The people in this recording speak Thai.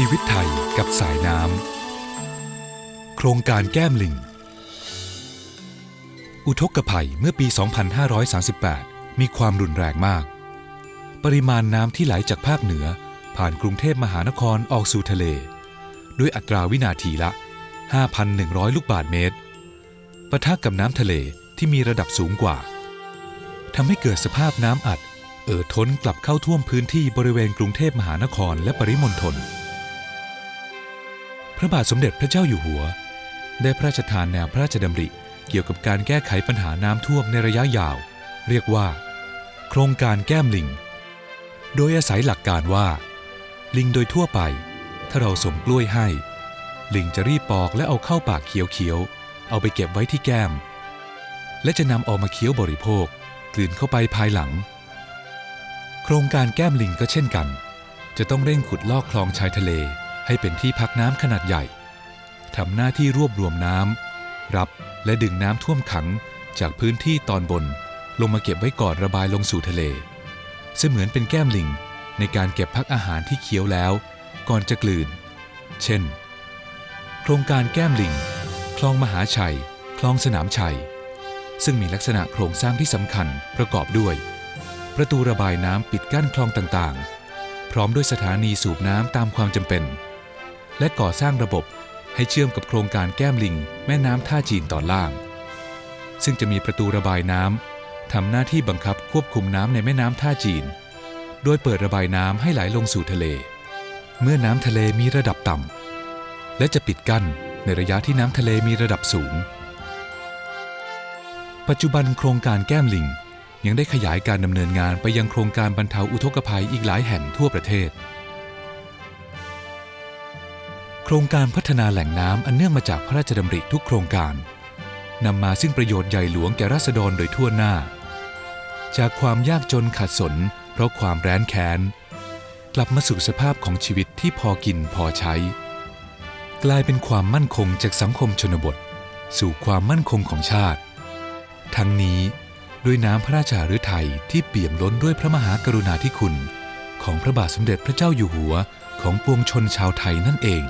ชีวิตไทยกับสายน้ำ โครงการแก้มลิง อุทกภัยเมื่อปี 2538 มีความรุนแรงมาก ปริมาณน้ำที่ไหลจากภาคเหนือ ผ่านกรุงเทพมหานครออกสู่ทะเล ด้วยอัตราวินาทีละ 5,100 ลูกบาศก์เมตร ปะทะกับน้ำทะเลที่มีระดับสูงกว่าทำให้เกิดสภาพน้ำอัดเอ่อท้นกลับเข้าท่วมพื้นที่บริเวณกรุงเทพมหานครและปริมณฑล พระบาทสมเด็จพระเจ้าอยู่หัว ได้พระราชทานแนวพระราชดำริเกี่ยวกับการแก้ไขปัญหาน้ำท่วมในระยะยาว เรียกว่า โครงการแก้มลิง โดยอาศัยหลักการว่า ลิงโดยทั่วไป ถ้าเราส่งกล้วยให้ ลิงจะรีบปอกและเอาเข้าปากเคี้ยวๆเอาไปเก็บไว้ที่แก้ม และจะนำออกมาเคี้ยวบริโภคกลืนเข้าไปภายหลัง โครงการแก้มลิงก็เช่นกัน จะต้องเร่งขุดลอกคลองชายทะเล ให้เป็นที่พักน้ำขนาดใหญ่ทำหน้าที่รวบรวมน้ำรับและดึงน้ำท่วมขังจากพื้นที่ตอนบน ลงมาเก็บไว้ก่อนระบายลงสู่ทะเล เสมือนเป็นแก้มลิงในการเก็บพักอาหารที่เคี้ยวแล้ว ก่อนจะกลืน เช่น โครงการแก้มลิง คลองมหาชัย คลองสนามชัย ซึ่งมีลักษณะโครงสร้างที่สำคัญประกอบด้วย ประตูระบายน้ำปิดกั้นคลองต่างๆ พร้อมด้วยสถานีสูบน้ำตามความจำเป็น และก่อสร้างระบบให้เชื่อมกับโครงการแก้มลิง แม่น้ำท่าจีนตอนล่าง ซึ่งจะมีประตูระบายน้ำทำหน้าที่บังคับควบคุมน้ำในแม่น้ำท่าจีน โดยเปิดระบายน้ำให้ไหลลงสู่ทะเล เมื่อน้ำทะเลมีระดับต่ำและจะปิดกั้นในระยะที่น้ำทะเลมีระดับสูง ปัจจุบันโครงการแก้มลิงยังได้ขยายการดำเนินงานไปยังโครงการบรรเทาอุทกภัยอีกหลายแห่งทั่วประเทศ โครงการพัฒนาแหล่งน้ำอันเนื่องมาจากพระราชดำริทุกโครงการนำมาซึ่งประโยชน์ใหญ่หลวงแก่ราษฎรโดยทั่วหน้า จากความยากจนขัดสน เพราะความแร้นแค้น กลับมาสู่สภาพของชีวิตที่พอกินพอใช้ กลายเป็นความมั่นคงจากสังคมชนบท สู่ความมั่นคงของชาติ ทั้งนี้ด้วยน้ำพระราชาฤทัยที่เปี่ยมล้นด้วยพระมหากรุณาธิคุณ ของพระบาทสมเด็จพระเจ้าอยู่หัวของปวงชนชาวไทยนั่นเอง